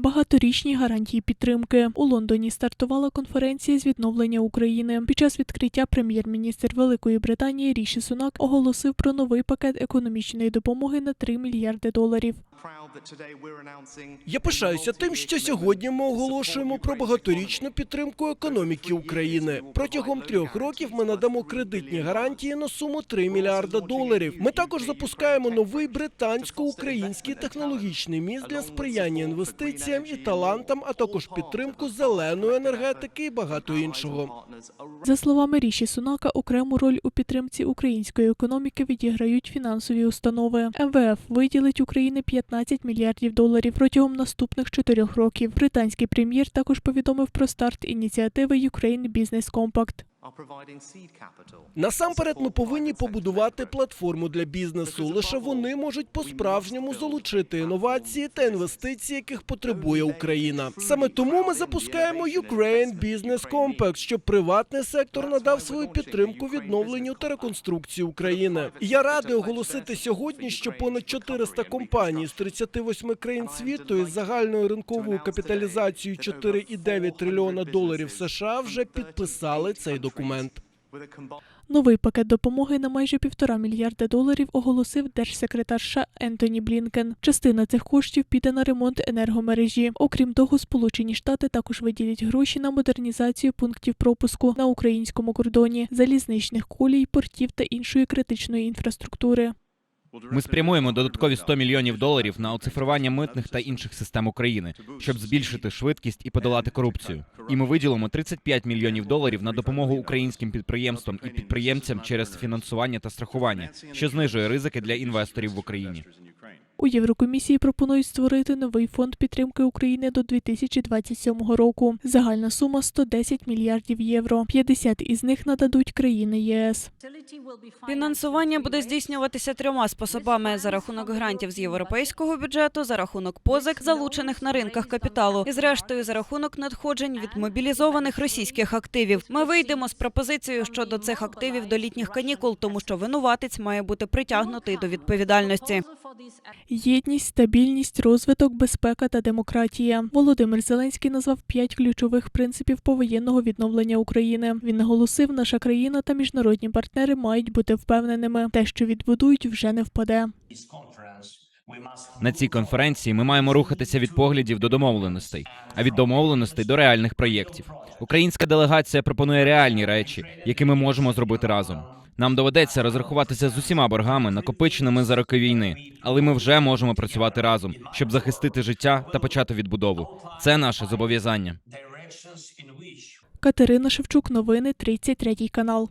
Багаторічні гарантії підтримки у Лондоні стартувала конференція з відновлення України. Під час відкриття прем'єр-міністр Великої Британії Ріші Сунак оголосив про новий пакет економічної допомоги на 3 мільярди доларів. Я пишаюся тим, що сьогодні ми оголошуємо про багаторічну підтримку економіки України. Протягом трьох років ми надамо кредитні гарантії на суму 3 мільярда доларів. Ми також запускаємо новий британсько-український технологічний міст для сприяння інвестиціям і талантам, а також підтримку зеленої енергетики і багато іншого. За словами Ріші Сунака, окрему роль у підтримці української економіки відіграють фінансові установи. МВФ виділить Україні 15 мільярдів доларів протягом наступних чотирьох років. Британський прем'єр також повідомив про старт ініціативи Ukraine Business Compact. Насамперед, ми повинні побудувати платформу для бізнесу. Лише вони можуть по-справжньому залучити інновації та інвестиції, яких потребує Україна. Саме тому ми запускаємо Ukraine Business Compact, щоб приватний сектор надав свою підтримку відновленню та реконструкції України. І Я радий оголосити сьогодні, що понад 400 компаній з 38 країн світу із загальною ринковою капіталізацією 4,9 трильйона доларів США вже підписали цей документ. Новий пакет допомоги на майже півтора мільярда доларів оголосив держсекретар США Ентоні Блінкен. Частина цих коштів піде на ремонт енергомережі. Окрім того, Сполучені Штати також виділять гроші на модернізацію пунктів пропуску на українському кордоні, залізничних колій, портів та іншої критичної інфраструктури. Ми спрямуємо додаткові 100 мільйонів доларів на оцифрування митних та інших систем України, щоб збільшити швидкість і подолати корупцію. І ми виділимо 35 мільйонів доларів на допомогу українським підприємствам і підприємцям через фінансування та страхування, що знижує ризики для інвесторів в Україні. У Єврокомісії пропонують створити новий фонд підтримки України до 2027 року. Загальна сума 110 мільярдів євро. 50 із них нададуть країни ЄС. Фінансування буде здійснюватися трьома способами: за рахунок грантів з європейського бюджету, за рахунок позик, залучених на ринках капіталу, і зрештою за рахунок надходжень від мобілізованих російських активів. Ми вийдемо з пропозицією щодо цих активів до літніх канікул, тому що винуватець має бути притягнутий до відповідальності. Єдність, стабільність, розвиток, безпека та демократія. Володимир Зеленський назвав п'ять ключових принципів повоєнного відновлення України. Він наголосив, наша країна та міжнародні партнери мають бути впевненими. Те, що відбудують, вже не впаде. На цій конференції ми маємо рухатися від поглядів до домовленостей, а від домовленостей до реальних проєктів. Українська делегація пропонує реальні речі, які ми можемо зробити разом. Нам доведеться розрахуватися з усіма боргами, накопиченими за роки війни, але ми вже можемо працювати разом, щоб захистити життя та почати відбудову. Це наше зобов'язання. Катерина Шевчук, новини 33 канал.